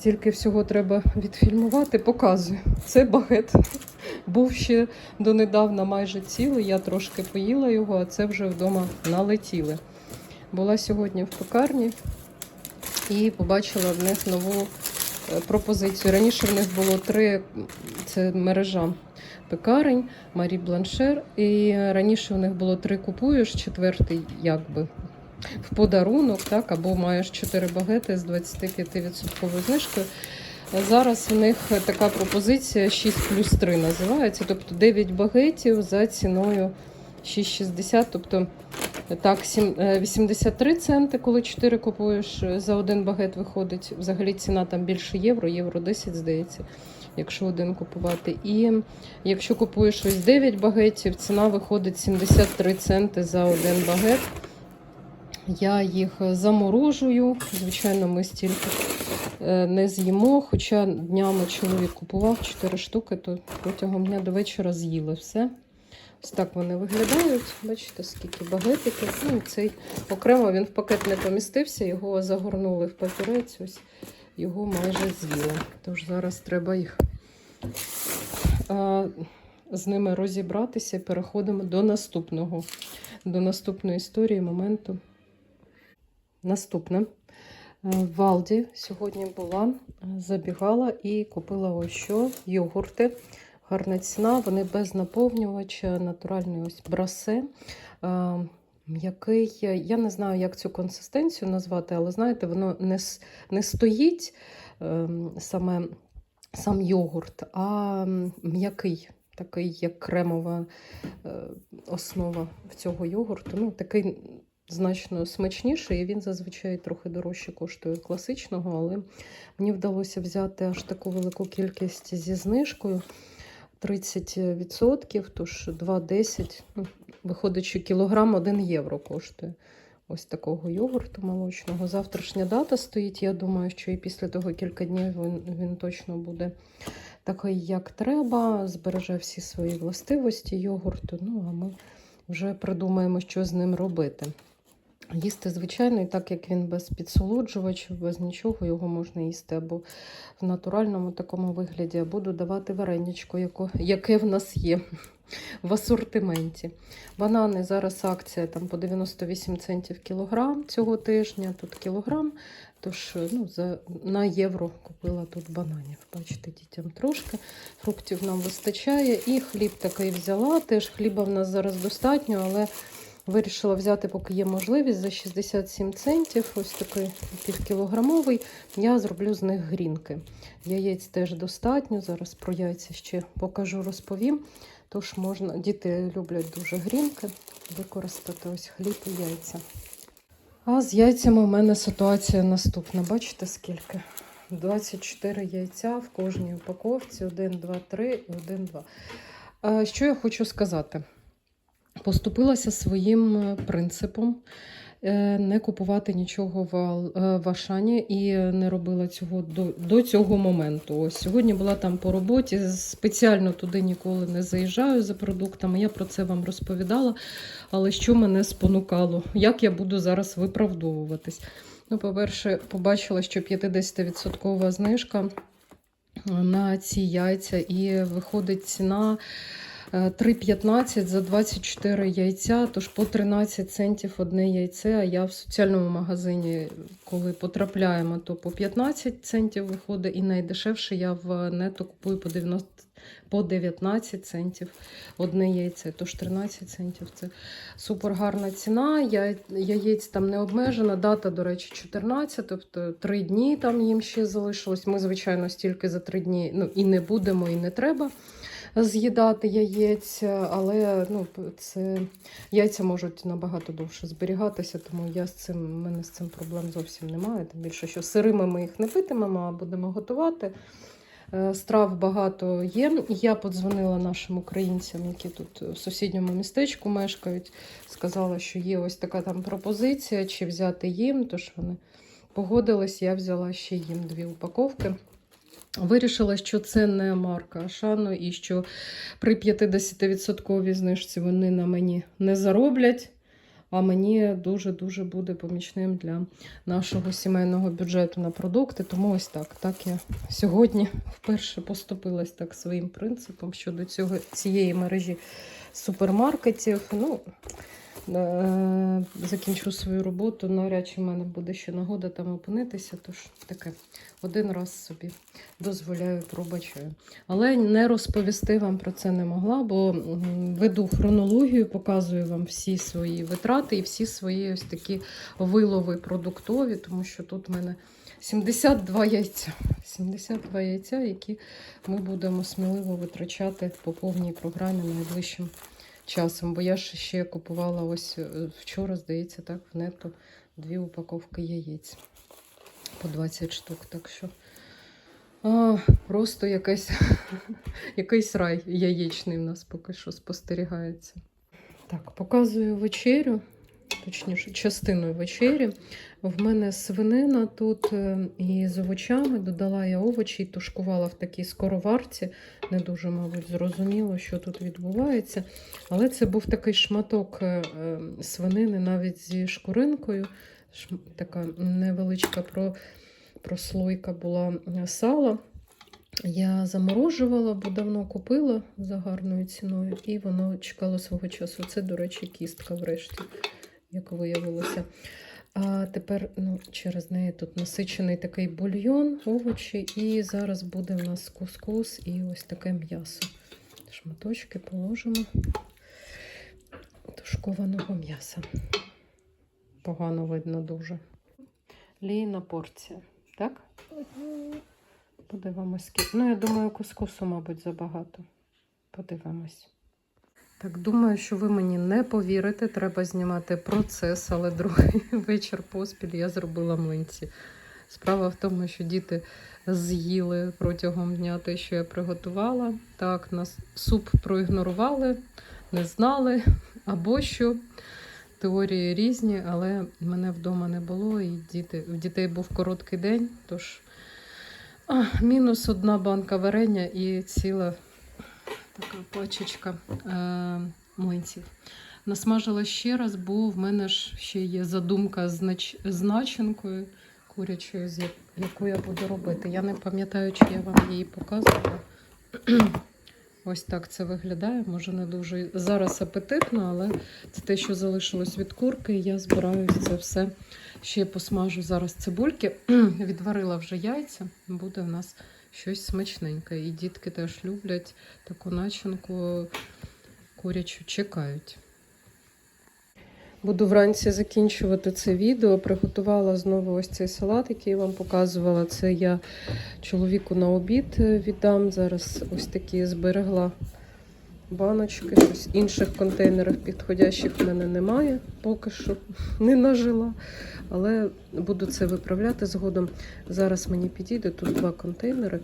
Стільки всього треба відфільмувати, показую. Це багет. Був ще донедавна майже цілий. Я трошки поїла його, а це вже вдома налетіли. Була сьогодні в пекарні і побачила в них нову е, пропозицію. Раніше в них було три, це мережа пекарень, Марі Бланшер. І раніше у них було три купуєш, четвертий якби в подарунок, так, або маєш 4 багети з 25% знижкою. Зараз у них така пропозиція 6 плюс 3 називається, тобто 9 багетів за ціною 6,60, тобто так, сім- е, 83 центи, коли 4 купуєш е, за один багет виходить. Взагалі ціна там більше євро, євро 10, здається, якщо один купувати. І якщо купуєш ось 9 багетів, ціна виходить 73 центи за один багет. Я їх заморожую. Звичайно, ми стільки е, не з'їмо. Хоча днями чоловік купував 4 штуки, то протягом дня до вечора з'їли все. Ось так вони виглядають. Бачите, скільки багетиків. Ну, цей окремо він в пакет не помістився, його загорнули в папірець. Ось його майже з'їли. Тож зараз треба їх а, з ними розібратися. Переходимо до наступного, до наступної історії, моменту. Наступне. Е, В Алді сьогодні була, е, забігала і купила ось що йогурти. Гарна ціна, вони без наповнювача, натуральний ось брасе. е, Який, я не знаю, як цю консистенцію назвати, але знаєте, воно не, не стоїть саме сам йогурт, а м'який, такий, як кремова основа в цього йогурту. Ну, такий значно смачніший, і він зазвичай трохи дорожче коштує класичного, але мені вдалося взяти аж таку велику кількість зі знижкою 30%, тож 2,10, ну, виходить, що кілограм 1 євро коштує. Ось такого йогурту молочного. Завтрашня дата стоїть. Я думаю, що і після того кілька днів він, він точно буде такий, як треба, збереже всі свої властивості йогурту. Ну, а ми вже придумаємо, що з ним робити. Їсти, звичайно, і так як він без підсолоджувачів, без нічого, його можна їсти або в натуральному такому вигляді, або додавати вареничко, яке в нас є в асортименті. Банани зараз акція там по 98 центів кілограм цього тижня, тут кілограм. Тож ну, за, на євро купила тут бананів. Бачите, дітям трошки. Фруктів нам вистачає. І хліб такий взяла. Теж хліба в нас зараз достатньо, але вирішила взяти, поки є можливість, за 67 центів. Ось такий півкілограмовий. Я зроблю з них грінки. Яєць теж достатньо. Зараз про яйця ще покажу, розповім. Тож можна, діти люблять дуже грінки, використати ось хліб і яйця. А з яйцями у мене ситуація наступна. Бачите, скільки? 24 яйця в кожній упаковці. 1, 2, 3 і 1, 2. Що я хочу сказати? Поступилася своїм е, принципом е, не купувати нічого е, в Ашані і не робила цього до, до цього моменту. Ось сьогодні була там по роботі. Спеціально туди ніколи не заїжджаю за продуктами. Я про це вам розповідала. Але що мене спонукало? Як я буду зараз виправдовуватись? Ну, по-перше, побачила, що 50% знижка на ці яйця, і виходить ціна. Е, 3,15 за 24 яйця, тож по 13 центів одне яйце. А я в соціальному магазині, коли потрапляємо, то по 15 центів виходить, і найдешевше я в нето купую по 90 по 19 центів одне яйце, тож 13 центів це супер гарна ціна. Я, яєць там не обмежена. Дата, до речі, 14, тобто 3 дні там їм ще залишилось. Ми, звичайно, стільки за 3 дні ну, і не будемо, і не треба з'їдати яєць, але ну, це яйця можуть набагато довше зберігатися, тому я з цим, в мене з цим проблем зовсім немає. Тим більше, що сирими ми їх не питимемо, а будемо готувати. Е, Страв багато є. Я подзвонила нашим українцям, які тут в сусідньому містечку мешкають. Сказала, що є ось така там пропозиція, чи взяти їм. Тож вони погодились, я взяла ще їм дві упаковки. Вирішила, що це не марка Ашану і що при 50% знижці вони на мені не зароблять. а мені дуже-дуже буде помічним для нашого сімейного бюджету на продукти. Тому ось так. Так я сьогодні вперше поступилась так своїм принципом щодо цього, цієї мережі супермаркетів. Ну, закінчу свою роботу. Навряд чи в мене буде ще нагода там опинитися. Тож таке один раз собі дозволяю, пробачаю. Але не розповісти вам про це не могла, бо веду хронологію, показую вам всі свої витрати і всі свої ось такі вилови продуктові, тому що тут в мене 72 яйця. 72 яйця, які ми будемо сміливо витрачати по повній програмі найближчим часом. Бо я ж ще купувала ось е, вчора, здається, так, в нету дві упаковки яєць по 20 штук. Так що а, просто якийсь, якийсь рай яєчний в нас поки що спостерігається. Так, показую вечерю, точніше, частину вечері. В мене свинина тут е, і з овочами. Додала я овочі і тушкувала в такій скороварці. Не дуже, мабуть, зрозуміло, що тут відбувається. Але це був такий шматок е, е, свинини навіть зі шкуринкою. Така невеличка прослойка була сала. Я заморожувала, бо давно купила за гарною ціною, і воно чекало свого часу. Це, до речі, кістка врешті, як виявилося. А тепер ну, через неї тут насичений такий бульйон, овочі, і зараз буде в нас кускус і ось таке м'ясо. Шматочки положимо тушкованого м'яса. Погано видно дуже. Лійна порція, так? Подивимось. скільки. Ну, я думаю, кускусу, мабуть, забагато. Подивимось. Так, думаю, що ви мені не повірите. Треба знімати процес, але другий вечір поспіль я зробила млинці. Справа в тому, що діти з'їли протягом дня те, що я приготувала. Так, нас суп проігнорували, не знали або що. Теорії різні, але мене вдома не було, і діти, в дітей був короткий день, тож а, мінус одна банка варення і ціла така пачечка е, млинців. Насмажила ще раз, бо в мене ж ще є задумка з, нач... начинкою курячою, з яку я буду робити. Я не пам'ятаю, чи я вам її показувала. Ось так це виглядає. Може, не дуже зараз апетитно, але це те, що залишилось від курки. Я збираюся це все ще посмажу зараз цибульки. Відварила вже яйця. Буде у нас щось смачненьке. І дітки теж люблять таку начинку курячу, чекають. Буду вранці закінчувати це відео. Приготувала знову ось цей салат, який я вам показувала. Це я чоловіку на обід віддам. Зараз ось такі зберегла баночки. Щось інших контейнерів підходящих в мене немає, поки що не нажила. Але буду це виправляти згодом. Зараз мені підійде тут два контейнери.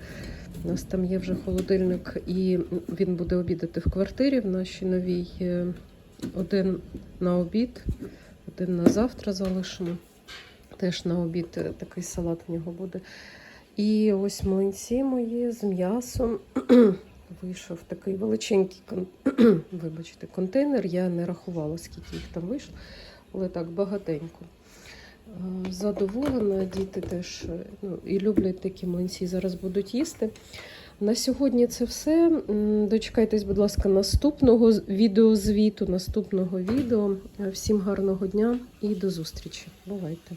У нас там є вже холодильник, і він буде обідати в квартирі в нашій новій. Е, Один на обід, один на завтра залишимо. Теж на обід е, такий салат в нього буде. І ось млинці мої з м'ясом. Вийшов такий величенький кон... вибачте, контейнер. Я не рахувала, скільки їх там вийшло, але так багатенько. Е, Задоволена, діти теж е, ну, і люблять такі млинці. Зараз будуть їсти. На сьогодні це все. Дочекайтесь, будь ласка, наступного відеозвіту, наступного відео. Е, Всім гарного дня і до зустрічі. Бувайте!